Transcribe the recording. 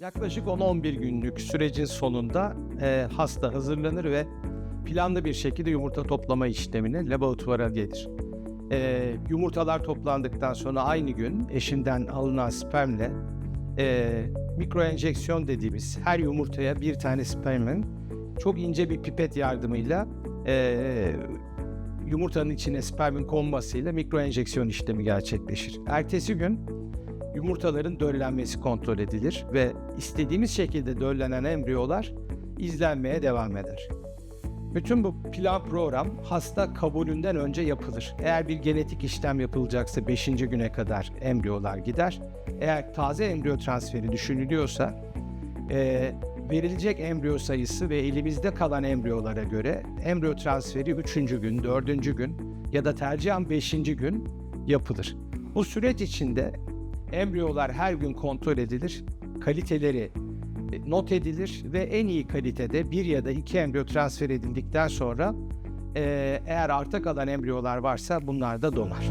Yaklaşık 10-11 günlük sürecin sonunda e, hasta hazırlanır ve planlı bir şekilde yumurta toplama işlemine laboratuvara gelir. E, yumurtalar toplandıktan sonra aynı gün eşinden alınan spermle e, mikroenjeksiyon dediğimiz her yumurtaya bir tane spermin çok ince bir pipet yardımıyla e, yumurtanın içine spermin konmasıyla mikroenjeksiyon işlemi gerçekleşir. Ertesi gün yumurtaların döllenmesi kontrol edilir ve istediğimiz şekilde döllenen embriyolar izlenmeye devam eder. Bütün bu plan program hasta kabulünden önce yapılır. Eğer bir genetik işlem yapılacaksa 5. güne kadar embriyolar gider. Eğer taze embriyo transferi düşünülüyorsa e, verilecek embriyo sayısı ve elimizde kalan embriyolara göre embriyo transferi 3. gün, 4. gün ya da tercihen 5. gün yapılır. Bu süreç içinde embriyolar her gün kontrol edilir, kaliteleri e, not edilir ve en iyi kalitede bir ya da iki embriyo transfer edildikten sonra e, eğer arta kalan embriyolar varsa bunlar da donar.